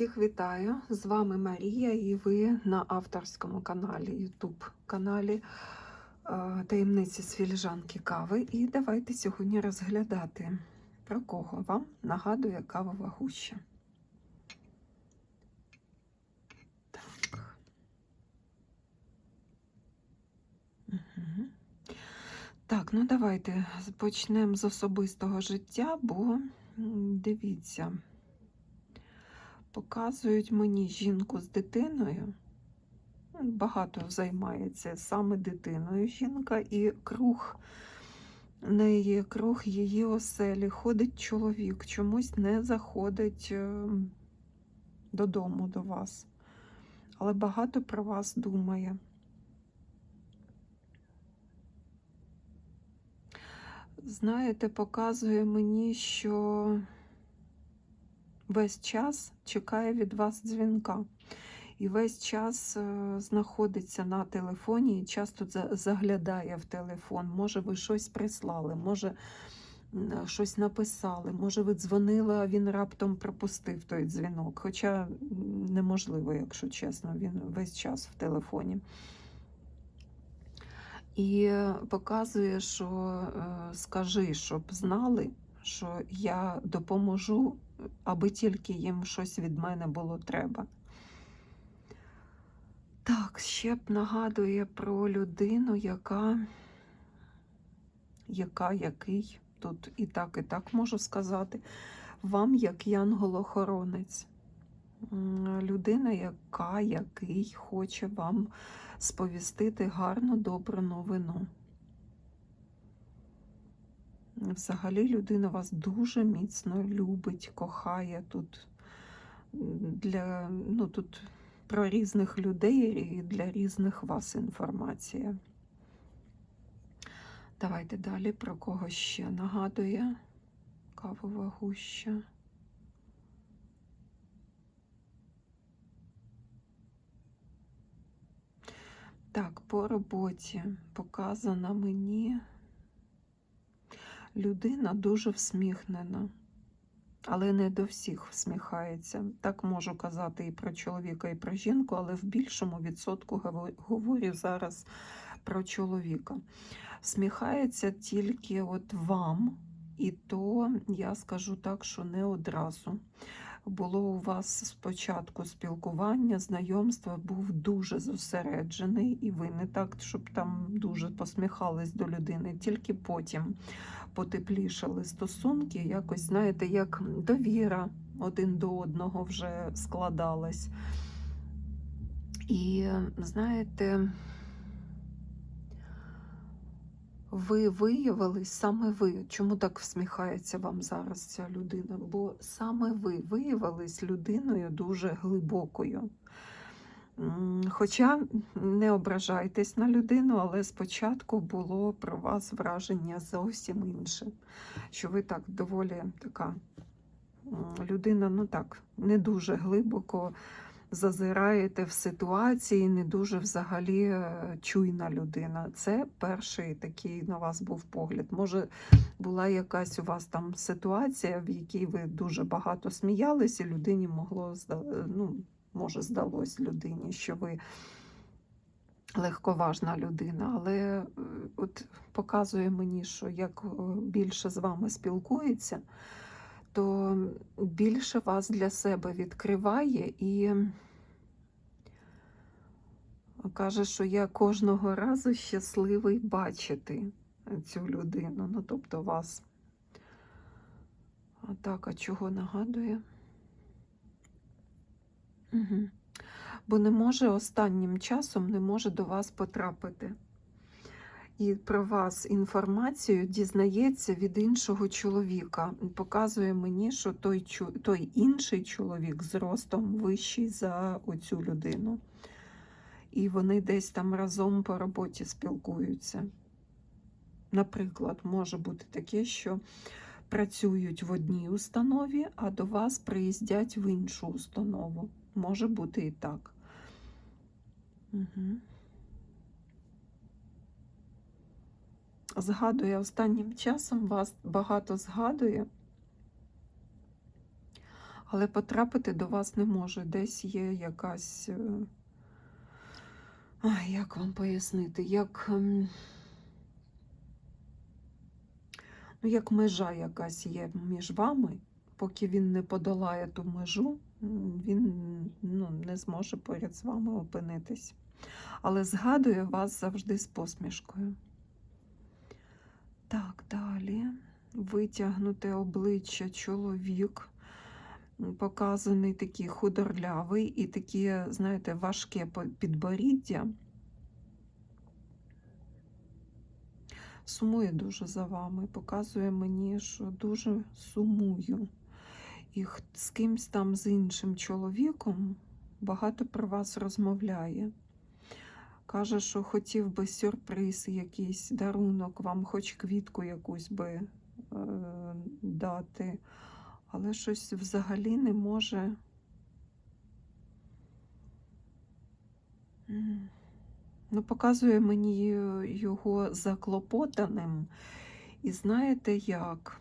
Всіх вітаю! З вами Марія, і ви на авторському каналі, YouTube каналі е, Таємниці з філіжанки кави. І давайте сьогодні розглядати, про кого вам нагадує кавова гуща. Так. Угу. Так, ну давайте почнемо з особистого життя, бо дивіться показують мені жінку з дитиною. Багато займається саме дитиною жінка, і круг неї, круг її оселі ходить чоловік, чомусь не заходить е, додому до вас. Але багато про вас думає. Знаєте, показує мені, що весь час чекає від вас дзвінка. І весь час е, знаходиться на телефоні і часто заглядає в телефон. Може, ви щось прислали, може щось написали, може, ви дзвонили, а він раптом пропустив той дзвінок. Хоча неможливо, якщо чесно, він весь час в телефоні. І е, показує, що е, скажи, щоб знали, що я допоможу, аби тільки їм щось від мене було треба. Так, ще б нагадує про людину, яка, яка який, тут і так, і так можу сказати, вам як янгол-охоронець. Людина, яка, який хоче вам сповістити гарну, добру новину. Взагалі людина вас дуже міцно любить, кохає тут для ну тут про різних людей і для різних вас інформація. Давайте далі про кого ще нагадує кавова гуща. Так, по роботі показана мені людина дуже всміхнена, але не до всіх всміхається. Так можу казати і про чоловіка, і про жінку, але в більшому відсотку говорю зараз про чоловіка. Всміхається тільки от вам, і то я скажу так, що не одразу. Було у вас спочатку спілкування, знайомства, був дуже зосереджений, і ви не так, щоб там дуже посміхались до людини, тільки потім потеплішали стосунки, якось, знаєте, як довіра один до одного вже складалась. І знаєте, ви виявились, саме ви, чому так всміхається вам зараз ця людина? Бо саме ви виявились людиною дуже глибокою. Хоча не ображайтесь на людину, але спочатку було про вас враження зовсім інше. Що ви так доволі така людина, ну так, не дуже глибоко зазираєте в ситуації, не дуже взагалі е, чуйна людина. Це перший такий на вас був погляд. Може, була якась у вас там ситуація, в якій ви дуже багато сміялися, людині могло ну, може, здалось людині, що ви легковажна людина, але е, от показує мені, що як е, більше з вами спілкується, то більше вас для себе відкриває і каже, що я кожного разу щасливий бачити цю людину. Ну, тобто вас. А так, а чого нагадує? Угу. Бо не може останнім часом не може до вас потрапити. І про вас інформацію дізнається від іншого чоловіка. Показує мені, що той, той інший чоловік з ростом вищий за оцю людину. І вони десь там разом по роботі спілкуються. Наприклад, може бути таке, що працюють в одній установі, а до вас приїздять в іншу установу. Може бути і так. Угу. Згадує останнім часом вас багато згадує, але потрапити до вас не може. Десь є якась. е, як вам пояснити, як. ем, Ну, як межа якась є між вами, поки він не подолає ту межу, він ну, не зможе поряд з вами опинитись. Але згадує вас завжди з посмішкою. Так, далі. Витягнуте обличчя чоловік, показаний такий худорлявий і таке, знаєте, важке підборіддя. Сумує дуже за вами, показує мені, що дуже сумую. І з кимсь там з іншим чоловіком багато про вас розмовляє. Каже, що хотів би сюрприз, якийсь дарунок, вам хоч квітку якусь би е, дати, але щось взагалі не може. Ну, показує мені його заклопотаним. І знаєте як?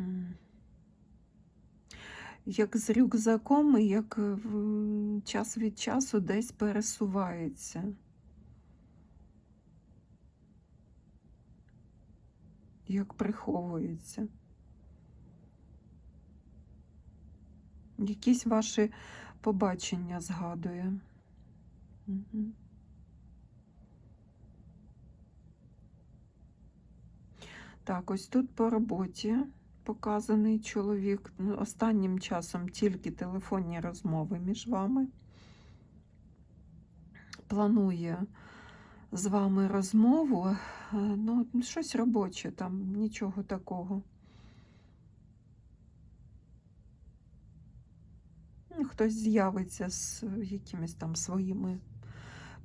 М. Як з рюкзаком, і як е, час від часу десь пересувається. Як приховується. Якісь ваші побачення згадує. Мгм. Так, ось тут по роботі показаний чоловік. Ну, Останнім часом тільки телефонні розмови між вами. Планує з вами розмову. е, Ну, щось робоче там, нічого такого. Ну, Хтось з'явиться з якимись там своїми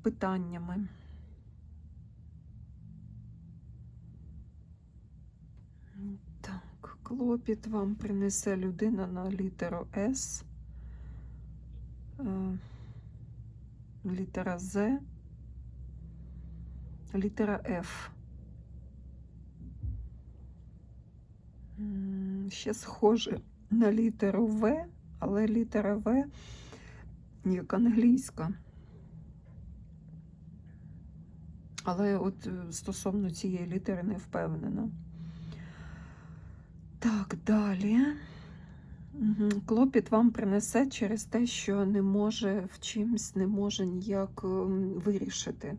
питаннями. Так, клопіт вам принесе людина на літеру С, е, літера З, літера Ф. Ще схоже на літеру В, але літера В як англійська. Але от е, стосовно цієї літери не впевнена. Так, далі. Клопіт вам принесе через те, що не може в чимсь не може ніяк ем, вирішити.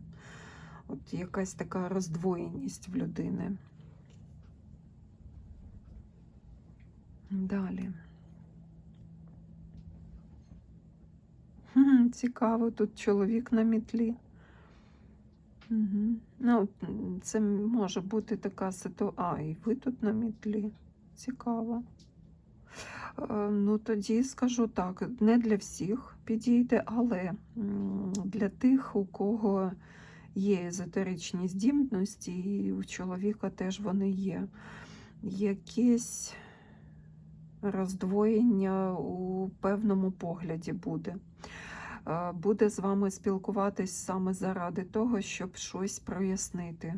От якась така роздвоєність в людини. Далі. Цікаво, тут чоловік на мітлі. Угу. Ну, це може бути така ситуація. А, і ви тут на мітлі. Цікаво. Е, Ну, тоді скажу так: не для всіх підійде, але для тих, у кого є езотеричні здібності, і у чоловіка теж вони є. Якесь роздвоєння у певному погляді буде. Е, Буде з вами спілкуватись саме заради того, щоб щось прояснити.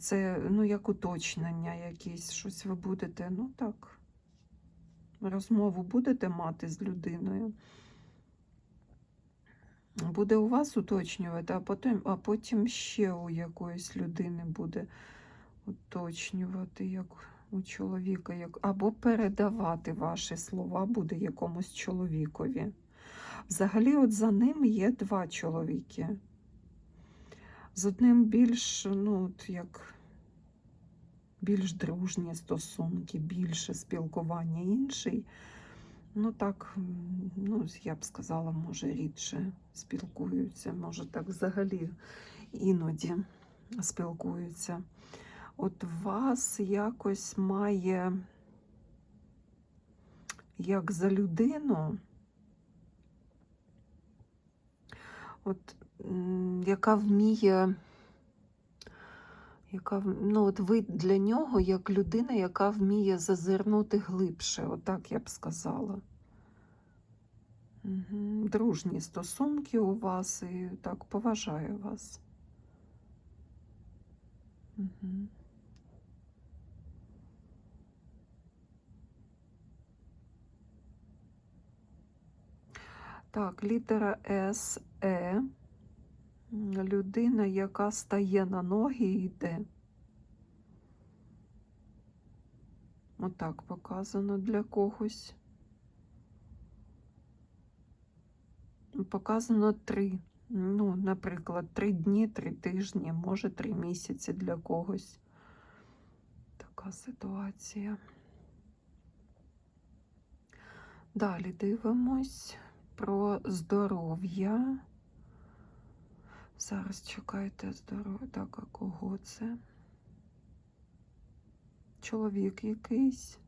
Це ну, як уточнення якісь, щось ви будете, ну так, розмову будете мати з людиною. Буде у вас уточнювати, а потім, а потім ще у якоїсь людини буде уточнювати, як у чоловіка, як, або передавати ваші слова буде якомусь чоловікові. Взагалі, от за ним є два чоловіки. З одним більш, ну, от як більш дружні стосунки, більше спілкування. Інший, ну так, ну, я б сказала, може, рідше спілкуються, може, так взагалі іноді спілкуються. От вас якось має, як за людину, от, яка вміє, яка ну от ви для нього як людина, яка вміє зазирнути глибше, отак я б сказала. Угу. Дружні стосунки у вас і так поважаю вас. Угу. Так, літера С, Е. Людина, яка стає на ноги і йде. Отак показано для когось. Показано три. Ну, наприклад, три дні, три тижні, може три місяці для когось. Така ситуація. Далі дивимось про здоров'я. Зараз чекайте здоров'я. Так, а кого це? Чоловік якийсь.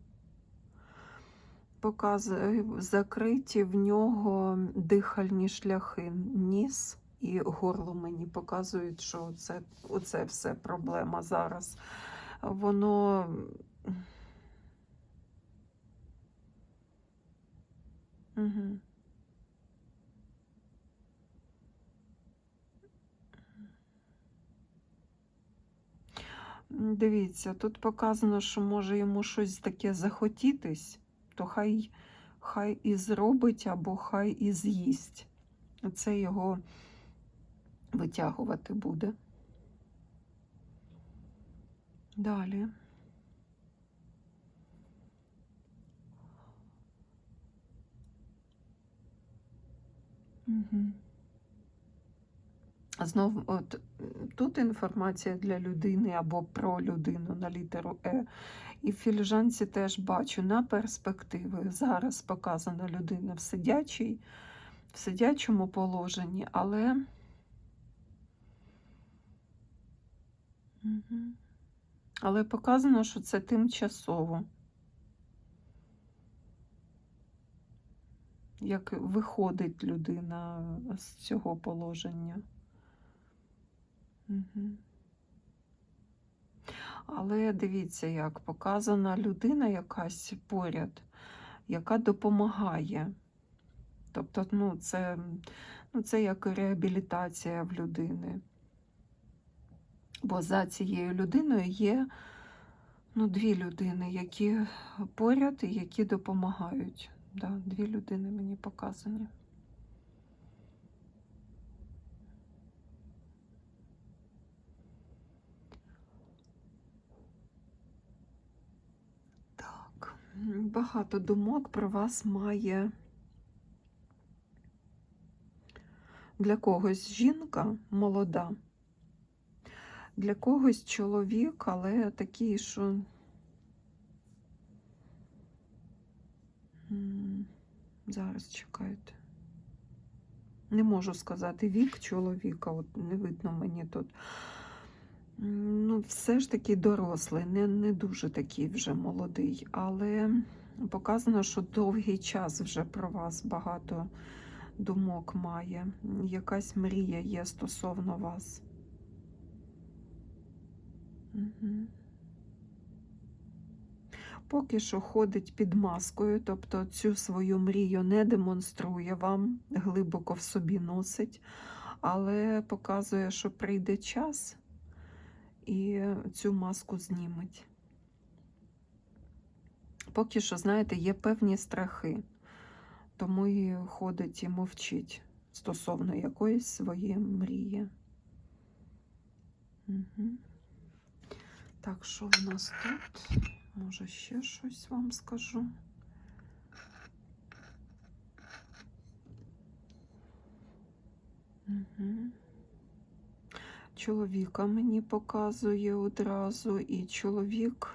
Показує закриті в нього дихальні шляхи, ніс і горло мені показують, що це, оце все проблема зараз. Воно. Угу. Дивіться, тут показано, що може йому щось таке захотітись, то хай, хай і зробить або хай і з'їсть. Це його витягувати буде. Далі. Угу. Знову, от тут інформація для людини або про людину на літеру Е. І в філіжанці теж бачу на перспективи. Зараз показана людина в сидячій, в сидячому положенні, але. Але показано, що це тимчасово. Як виходить людина з цього положення. Але дивіться, як показана людина якась поряд, яка допомагає. Тобто, ну, це, ну, це як реабілітація в людини. Бо за цією людиною є ну, дві людини, які поряд і які допомагають. Да, Дві людини мені показані. Багато думок про вас має для когось жінка молода, для когось чоловік, але такий, що Зараз чекайте. Не можу сказати вік чоловіка, от не видно мені тут. Ну, все ж таки дорослий, не, не дуже такий вже молодий, але показано, що довгий час вже про вас багато думок має. Якась мрія є стосовно вас. Угу. Поки що ходить під маскою, тобто цю свою мрію не демонструє вам, глибоко в собі носить, але показує, що прийде час і цю маску зніметь. Поки що, знаєте, є певні страхи, тому і ходить і мовчить стосовно якоїсь своєї мрії. Угу. Так, що в нас тут? Може, ще щось вам скажу. Угу. Чоловіка мені показує одразу, і чоловік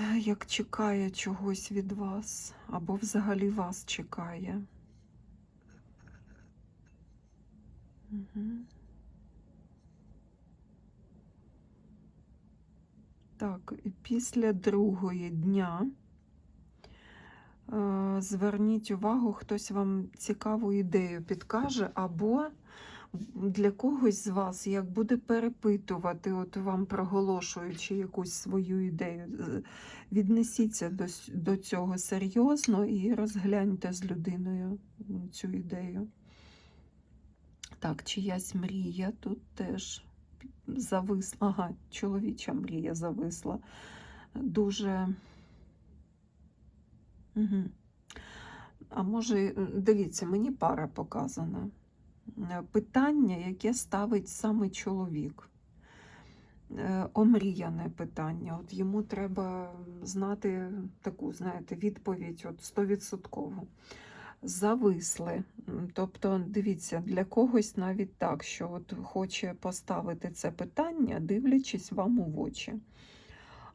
е, як чекає чогось від вас, або взагалі вас чекає. Угу. Так, і після другої дня е, зверніть увагу, хтось вам цікаву ідею підкаже, або для когось з вас як буде перепитувати, от вам проголошуючи якусь свою ідею. Віднесіться до, до цього серйозно і розгляньте з людиною цю ідею. Так, чиясь мрія тут теж зависла, ага, чоловіча мрія зависла. Дуже. Угу. А може, дивіться, мені пара показана. Е, Питання, яке ставить саме чоловік. Е, Омріяне питання. От йому треба знати таку, знаєте, відповідь от 100%. Зависли. Тобто, дивіться, для когось навіть так, що от хоче поставити це питання, дивлячись вам у очі.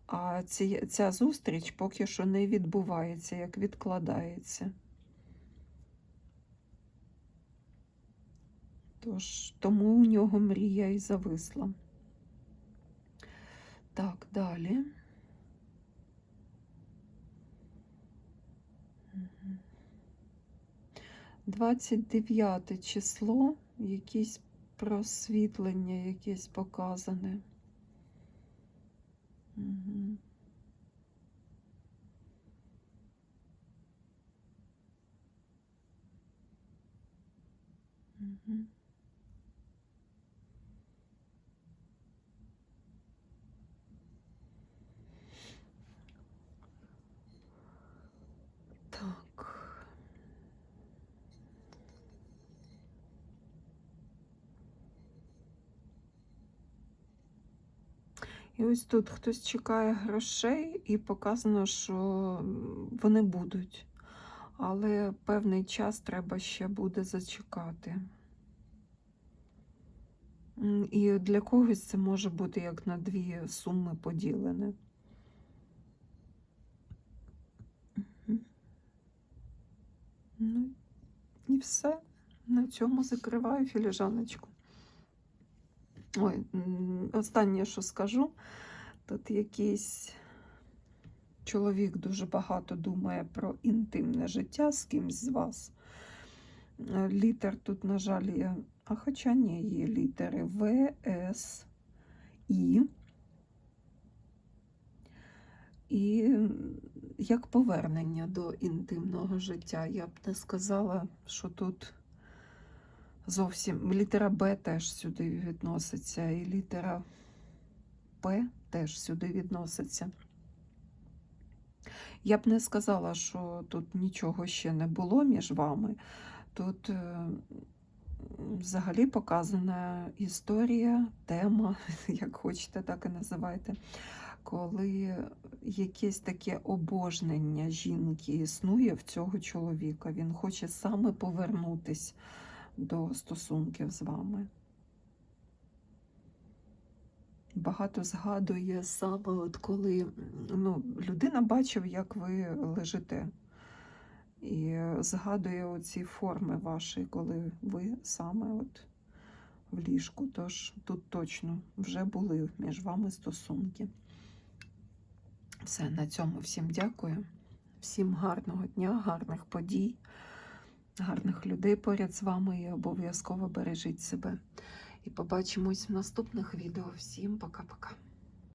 А ці, ця зустріч поки що не відбувається, як відкладається. Тож, тому у нього мрія і зависла. Так, далі. Мгм. 29 число, якісь просвітлення, якесь показане. Мгм. Мгм. Так. І ось тут хтось чекає грошей, і показано, що вони будуть. Але певний час треба ще буде зачекати. І для когось це може бути як на дві суми поділене. Ну, і все. На цьому закриваю філіжаночку. Ой, останнє, що скажу, тут якийсь чоловік дуже багато думає про інтимне життя з кимсь з вас. Літер тут, на жаль, є, а хоча ні, є літери В, С, І. І як повернення до інтимного життя. Я б не сказала, що тут зовсім літера Б теж сюди відноситься, і літера П теж сюди відноситься. Я б не сказала, що тут нічого ще не було між вами. Тут е, взагалі показана історія, тема, як хочете, так і називайте, коли якесь таке обожнення жінки існує в цього чоловіка. Він хоче саме повернутись до стосунків з вами. Багато згадує саме, от коли ну, людина бачив, як ви лежите. І згадує оці форми ваші, коли ви саме от в ліжку. Тож тут точно вже були між вами стосунки. Все, на цьому всім дякую. Всім гарного дня, гарних подій, гарних людей поряд з вами і обов'язково бережіть себе. І побачимось в наступних відео. Всім пока-пока.